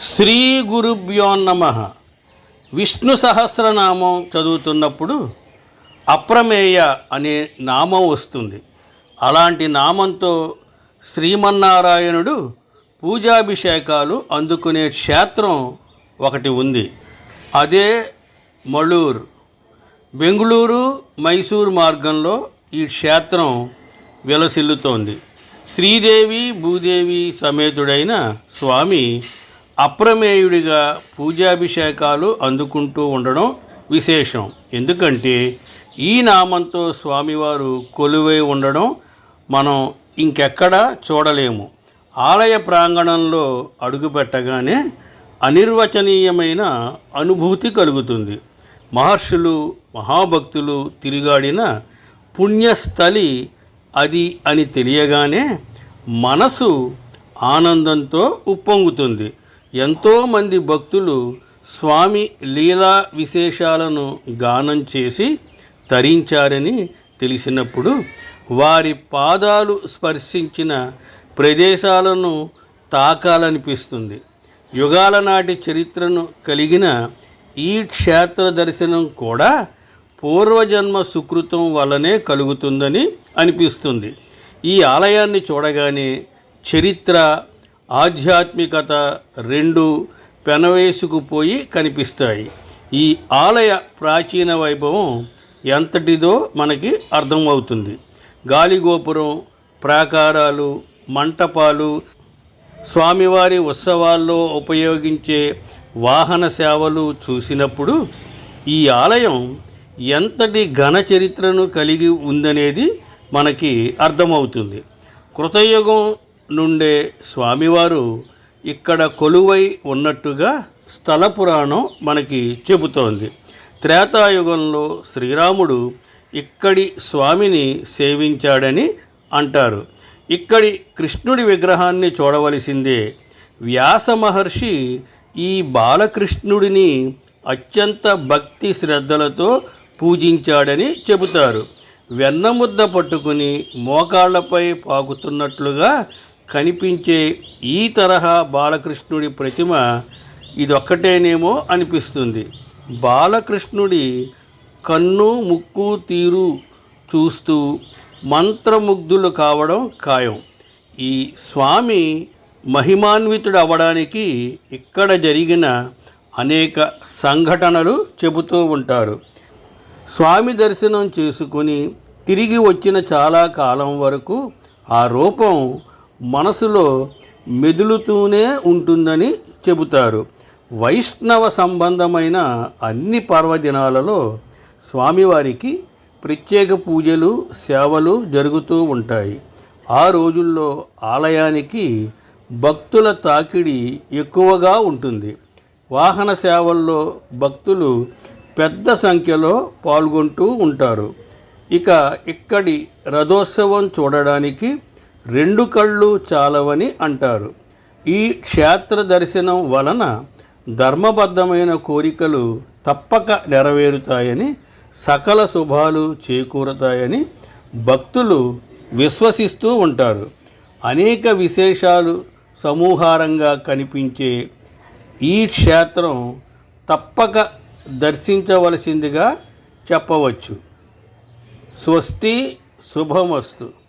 శ్రీ గురుభ్యో నమ. విష్ణు సహస్రనామం చదువుతున్నప్పుడు అప్రమేయ అనే నామం వస్తుంది. అలాంటి నామంతో శ్రీమన్నారాయణుడు పూజాభిషేకాలు అందుకునే క్షేత్రం ఒకటి ఉంది. అదే మళూరు బెంగుళూరు మైసూరు మార్గంలో ఈ క్షేత్రం విలసిల్లుతోంది. శ్రీదేవి భూదేవి సమేతుడైన స్వామి అప్రమేయుడిగా పూజాభిషేకాలు అందుకుంటూ ఉండడం విశేషం. ఎందుకంటే ఈ నామంతో స్వామివారు కొలువై ఉండడం మనం ఇంకెక్కడా చూడలేము. ఆలయ ప్రాంగణంలో అడుగుపెట్టగానే అనిర్వచనీయమైన అనుభూతి కలుగుతుంది. మహర్షులు మహాభక్తులు తిరిగాడిన పుణ్యస్థలి అది అని తెలియగానే మనసు ఆనందంతో ఉప్పొంగుతుంది. ఎంతోమంది భక్తులు స్వామి లీలా విశేషాలను గానం చేసి తరించారని తెలిసినప్పుడు వారి పాదాలు స్పర్శించిన ప్రదేశాలను తాకాలనిపిస్తుంది. యుగాల నాటి చరిత్రను కలిగిన ఈ క్షేత్ర దర్శనం కూడా పూర్వజన్మ సుకృతం వల్లనే కలుగుతుందని అనిపిస్తుంది. ఈ ఆలయాన్ని చూడగానే చరిత్ర ఆధ్యాత్మికత రెండు పెనవేసుకుపోయి కనిపిస్తాయి. ఈ ఆలయ ప్రాచీన వైభవం ఎంతటిదో మనకి అర్థమవుతుంది. గాలిగోపురం ప్రాకారాలు మంటపాలు స్వామివారి ఉత్సవాల్లో ఉపయోగించే వాహన సేవలు చూసినప్పుడు ఈ ఆలయం ఎంతటి ఘన చరిత్రను కలిగి ఉందనేది మనకి అర్థమవుతుంది. కృతయుగం నుండే స్వామివారు ఇక్కడ కొలువై ఉన్నట్టుగా స్థల పురాణం మనకి చెబుతోంది. త్రేతాయుగంలో శ్రీరాముడు ఇక్కడి స్వామిని సేవించాడని అంటారు. ఇక్కడి కృష్ణుడి విగ్రహాన్ని చూడవలసిందే. వ్యాస మహర్షి ఈ బాలకృష్ణుడిని అత్యంత భక్తి శ్రద్ధలతో పూజించాడని చెబుతారు. వెన్నముద్ద పట్టుకుని మోకాళ్ళపై పాకుతున్నట్లుగా కనిపించే ఈ తరహా బాలకృష్ణుడి ప్రతిమ ఇదొక్కటేనేమో అనిపిస్తుంది. బాలకృష్ణుడి కన్ను ముక్కు తీరు చూస్తూ మంత్రముగ్ధులు కావడం ఖాయం. ఈ స్వామి మహిమాన్వితుడు అవ్వడానికి ఇక్కడ జరిగిన అనేక సంఘటనలు చెబుతూ ఉంటారు. స్వామి దర్శనం చేసుకుని తిరిగి వచ్చిన చాలా కాలం వరకు ఆ రూపం మనసులో మెదులుతూనే ఉంటుందని చెబుతారు. వైష్ణవ సంబంధమైన అన్ని పర్వదినాలలో స్వామివారికి ప్రత్యేక పూజలు సేవలు జరుగుతూ ఉంటాయి. ఆ రోజుల్లో ఆలయానికి భక్తుల తాకిడి ఎక్కువగా ఉంటుంది. వాహన సేవల్లో భక్తులు పెద్ద సంఖ్యలో పాల్గొంటూ ఉంటారు. ఇక ఇక్కడి రథోత్సవం చూడడానికి రెండు కళ్ళు చాలవని అంటారు. ఈ క్షేత్ర దర్శనం వలన ధర్మబద్ధమైన కోరికలు తప్పక నెరవేరుతాయని సకల శుభాలు చేకూరతాయని భక్తులు విశ్వసిస్తూ ఉంటారు. అనేక విశేషాలు సమూహారంగా కనిపించే ఈ క్షేత్రం తప్పక దర్శించవలసిందిగా చెప్పవచ్చు. స్వస్తి శుభమస్తు.